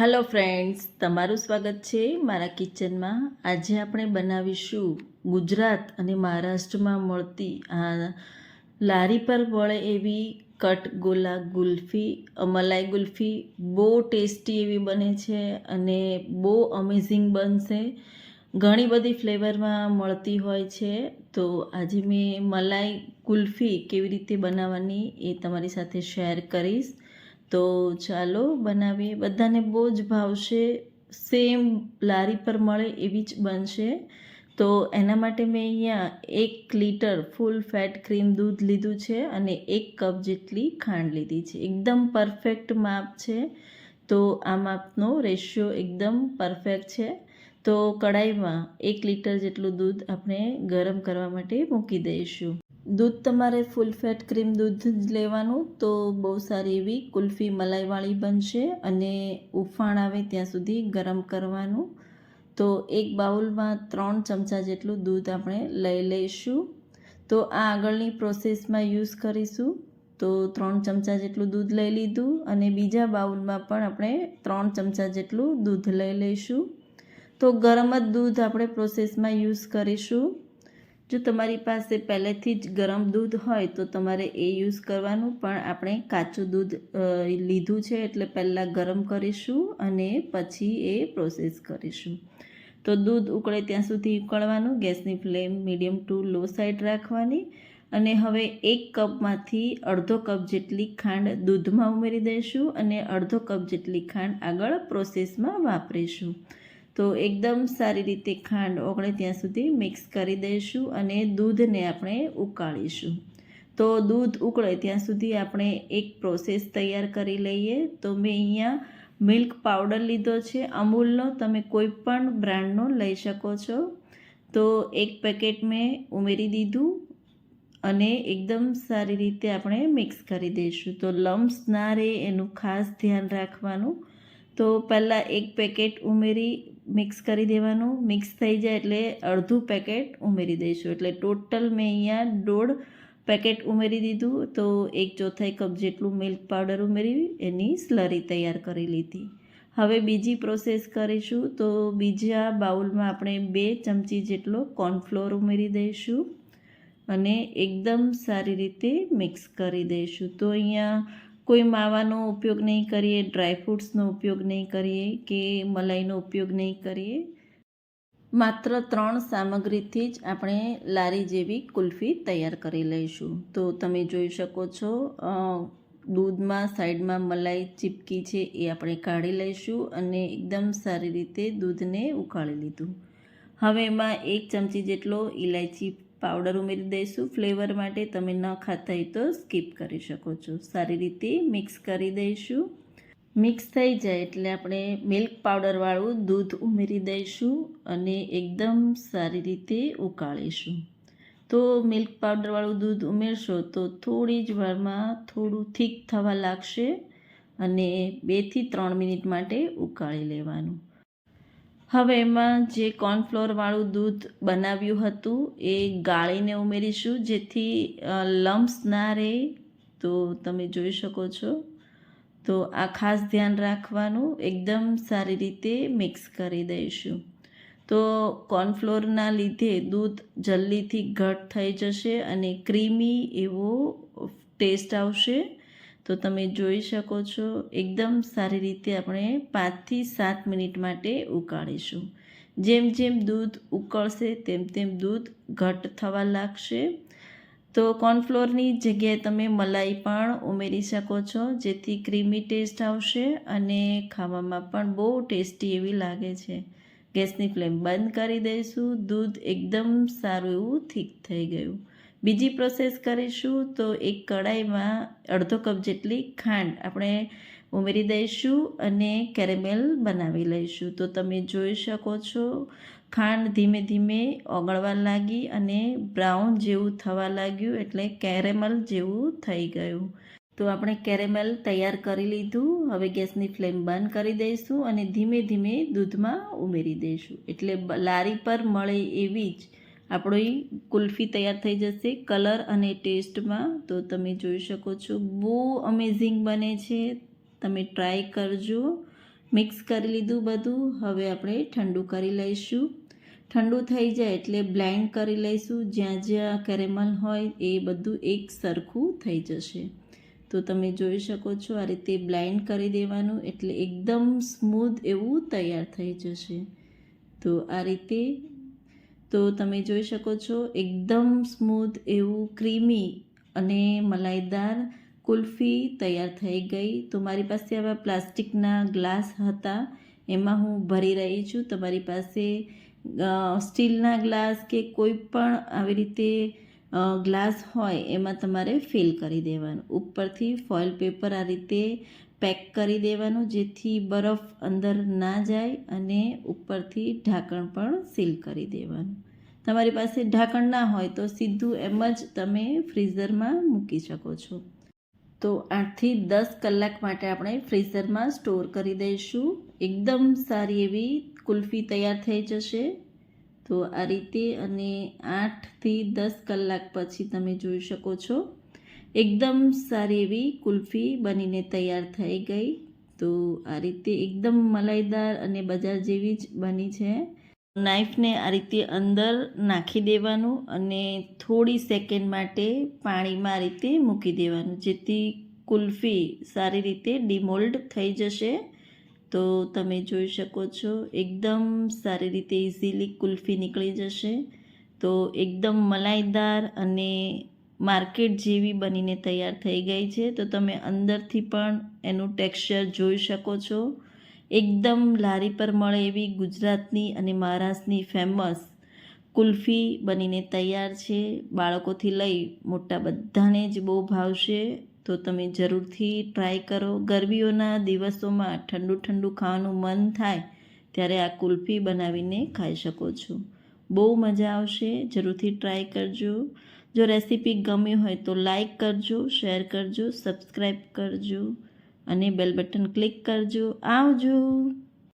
Hello friends તમારું સ્વાગત છે મારા કિચનમાં. આજે આપણે બનાવીશું ગુજરાત અને મહારાષ્ટ્રમાં મળતી, આ, લારી પર મળે એવી કટ ગોલા ગુલ્ફી મલાઈ ગુલ્ફી બહુ ટેસ્ટી એવી બને છે અને બહુ અમેઝિંગ બનશે. ઘણી બધી ફ્લેવરમાં મળતી હોય છે. તો આજે મેં મલાઈ કુલ્ફી કેવી રીતે બનાવવાની એ તમારી સાથે શેર કરીશ. તો ચાલો બનાવીએ. બધાને બહુ જ ભાવશે. સેમ લારી પર મળે એવી જ બનશે. તો એના માટે મેં અહીંયા એક લીટર ફૂલ ફેટ ક્રીમ દૂધ લીધું છે અને એક કપ જેટલી ખાંડ લીધી છે. એકદમ પરફેક્ટ માપ છે. તો આ માપનો રેશિયો એકદમ પરફેક્ટ છે. તો કડાઈમાં એક લીટર જેટલું દૂધ આપણે ગરમ કરવા માટે મૂકી દઈશું. દૂધ તમારે ફૂલ ફેટ ક્રીમ દૂધ જ લેવાનું, તો બહુ સારી એવી કુલ્ફી મલાઈવાળી બનશે અને ઉફાણ આવે ત્યાં સુધી ગરમ કરવાનું. તો એક બાઉલમાં ત્રણ ચમચા જેટલું દૂધ આપણે લઈ લઈશું. તો આ આગળની પ્રોસેસમાં યુઝ કરીશું. તો ત્રણ ચમચા જેટલું દૂધ લઈ લીધું અને બીજા બાઉલમાં પણ આપણે ત્રણ ચમચા જેટલું દૂધ લઈ લઈશું. તો ગરમ જ દૂધ આપણે પ્રોસેસમાં યુઝ કરીશું. જો તમારી પાસે પહેલેથી જ ગરમ દૂધ હોય તો તમારે એ યુઝ કરવાનું, પણ આપણે કાચું દૂધ લીધું છે એટલે પહેલાં ગરમ કરીશું અને પછી એ પ્રોસેસ કરીશું. તો દૂધ ઉકળે ત્યાં સુધી ઉકળવાનું, ગેસની flame medium to low side રાખવાની અને હવે એક કપમાંથી અડધો કપ જેટલી ખાંડ દૂધમાં ઉમેરી દઈશું અને અડધો કપ જેટલી ખાંડ આગળ પ્રોસેસમાં વાપરીશું. તો એકદમ સારી રીતે ખાંડ ઓગળે ત્યાં સુધી મિક્સ કરી દઈશું અને દૂધને આપણે ઉકાળીશું. તો દૂધ ઉકળે ત્યાં સુધી આપણે એક પ્રોસેસ તૈયાર કરી લઈએ. તો મેં અહીંયા મિલ્ક પાવડર લીધો છે. અમૂલનો તમે કોઈ પણ બ્રાન્ડનો લઈ શકો છો. તો એક પેકેટ મેં ઉમેરી દીધું અને એકદમ સારી રીતે આપણે મિક્સ કરી દઈશું. તો લમ્સ ના રહે, એનું ખાસ ધ્યાન રાખવાનું. તો પહેલાં એક પેકેટ ઉમેરી મિક્સ કરી દેવાનું. મિક્સ થઈ જાય એટલે અડધું પેકેટ ઉમેરી દઈશું. એટલે ટોટલ મેં અહીંયા દોઢ પેકેટ ઉમેરી દીધું. તો એક ચોથાઈ કપ જેટલું મિલ્ક પાવડર ઉમેરી, એની સ્લરી તૈયાર કરી લીધી. હવે બીજી પ્રોસેસ કરીશું. તો બીજા બાઉલમાં આપણે બે ચમચી જેટલો કોર્નફ્લોર ઉમેરી દઈશું અને એકદમ સારી રીતે મિક્સ કરી દઈશું. તો અહીંયા કોઈ માવાનો ઉપયોગ નહીં કરીએ ડ્રાયફ્રૂટ્સનો ઉપયોગ નહીં કરીએ કે મલાઈનો ઉપયોગ નહીં કરીએ. માત્ર ત્રણ સામગ્રીથી જ આપણે લારી જેવી કુલ્ફી તૈયાર કરી લઈશું. તો તમે જોઈ શકો છો દૂધમાં સાઈડમાં મલાઈ ચીપકી છે એ આપણે કાઢી લઈશું અને એકદમ સારી રીતે દૂધને ઉકાળી લીધું. હવે એમાં એક ચમચી જેટલો ઇલાયચી પાવડર ઉમેરી દઈશું. ફ્લેવર માટે તમે ન ખાતા હોય તો સ્કીપ કરી શકો છો. સારી રીતે મિક્સ કરી દઈશું. મિક્સ થઈ જાય એટલે આપણે મિલ્ક પાવડરવાળું દૂધ ઉમેરી દઈશું અને એકદમ સારી રીતે ઉકાળીશું. તો મિલ્ક પાવડરવાળું દૂધ ઉમેરશો તો થોડી જ વારમાં થોડું થીક થવા લાગશે અને બેથી ત્રણ મિનિટ માટે ઉકાળી લેવાનું. હવે એમાં જે કોર્નફ્લોરવાળું દૂધ બનાવ્યું હતું, એ ગાળીને ઉમેરીશું. જેથી લમ્સ ના રહે, તો તમે જોઈ શકો છો. તો આ ખાસ ધ્યાન રાખવાનું. એકદમ સારી રીતે મિક્સ કરી દઈશું. તો કોર્નફ્લોરના લીધે દૂધ જલ્દીથી ઘટ થઈ જશે અને ક્રીમી એવો ટેસ્ટ આવશે. તો તમે જોઈ શકો છો, એકદમ સારી રીતે આપણે પાંચથી સાત મિનિટ માટે ઉકાળીશું. જેમ જેમ દૂધ ઉકળશે, તેમ તેમ દૂધ ઘટ થવા લાગશે. તો કોર્નફ્લોરની જગ્યાએ તમે મલાઈ પણ ઉમેરી શકો છો, જેથી ક્રીમી ટેસ્ટ આવશે અને ખાવામાં પણ બહુ ટેસ્ટી એવી લાગે છે. ગેસની ફ્લેમ બંધ કરી દઈશું, દૂધ એકદમ સારું એવું થીક થઈ ગયું. બીજી પ્રોસેસ કરીશું તો એક કડાઈમાં અડધો કપ જેટલી ખાંડ આપણે ઉમેરી દઈશું અને કેરેમેલ બનાવી લઈશું. તો તમે જોઈ શકો છો, ખાંડ ધીમે ધીમે ઓગળવા લાગી અને બ્રાઉન જેવું થવા લાગ્યું એટલે કેરેમલ જેવું થઈ ગયું. તો આપણે કેરેમેલ તૈયાર કરી લીધું. હવે ગેસની ફ્લેમ બંધ કરી દઈશું અને ધીમે ધીમે દૂધમાં ઉમેરી દઈશું. એટલે લારી પર મળે એવી જ આપણી કુલ્ફી તૈયાર થઈ જશે કલર અને ટેસ્ટમાં. તો તમે જોઈ શકો છો, બહુ અમેઝિંગ બને છે. તમે ટ્રાય કરજો. મિક્સ કરી લીધું બધું. હવે આપણે ઠંડુ કરી લઈશું. ઠંડુ થઈ જાય એટલે બ્લેન્ડ કરી લઈશું. જ્યાં જ્યાં કેરેમલ હોય એ બધું એક સરખું થઈ જશે. તો તમે જોઈ શકો છો, આ રીતે બ્લાઇન્ડ કરી દેવાનું એટલે એકદમ સ્મૂધ એવું તૈયાર થઈ જશે. તો આ રીતે તો તમે જોઈ શકો છો, એકદમ સ્મૂધ એવું ક્રીમી અને મલાઈદાર કુલ્ફી તૈયાર થઈ ગઈ. તો મારી પાસે આવા પ્લાસ્ટિકના ગ્લાસ હતા. એમાં હું ભરી રહી છું. તમારી પાસે સ્ટીલના ગ્લાસ કે કોઈ પણ આવી રીતે ગ્લાસ હોય એમાં તમારે ફિલ કરી દેવાનું. ઉપરથી ફોઇલ પેપર આ રીતે પેક કરી દેવાનું, જેથી બરફ અંદર ના જાય અને ઉપરથી ઢાંકણ પણ સીલ કરી દેવાનું. તમારી પાસે ઢાંકણ ના હોય તો સીધું એમ જ તમે ફ્રીઝરમાં મૂકી શકો છો. તો આઠથી દસ કલાક માટે આપણે ફ્રીઝરમાં સ્ટોર કરી દઈશું. એકદમ સારી એવી કુલ્ફી તૈયાર થઈ જશે. તો આ રીતે અને આઠથી દસ કલાક પછી તમે જોઈ શકો છો. એકદમ સારી એવી કુલ્ફી બનીને તૈયાર થઈ ગઈ. તો આ રીતે એકદમ મલાઈદાર અને બજાર જેવી જ બની છે. નાઈફને આ રીતે અંદર નાખી દેવાનું અને થોડી સેકન્ડ માટે પાણીમાં આ રીતે મૂકી દેવાનું, જેથી કુલ્ફી સારી રીતે ડિમોલ્ડ થઈ જશે. તો તમે જોઈ શકો છો, એકદમ સારી રીતે ઇઝીલી કુલ્ફી નીકળી જશે. તો એકદમ મલાઈદાર અને માર્કેટ જેવી બનીને તૈયાર થઈ ગઈ છે. તો તમે અંદરથી પણ એનું ટેક્સચર જોઈ શકો છો. એકદમ લારી પર મળે એવી ગુજરાતની અને મહારાષ્ટ્રની ફેમસ કુલ્ફી બનીને તૈયાર છે. બાળકોથી લઈ મોટા બધાને જ બહુ ભાવશે. તો તમે જરૂરથી ટ્રાય કરો. ગરમીઓના દિવસોમાં ઠંડુ ઠંડુ ખાવાનું મન થાય ત્યારે આ કુલ્ફી બનાવીને ખાઈ શકો છો. બહુ મજા આવશે. જરૂરથી ટ્રાય કરજો. જો રેસીપી ગમી હોય તો લાઈક કરજો શેર કરજો સબસ્ક્રાઈબ કરજો અને બેલ બટન ક્લિક કરજો. આવજો!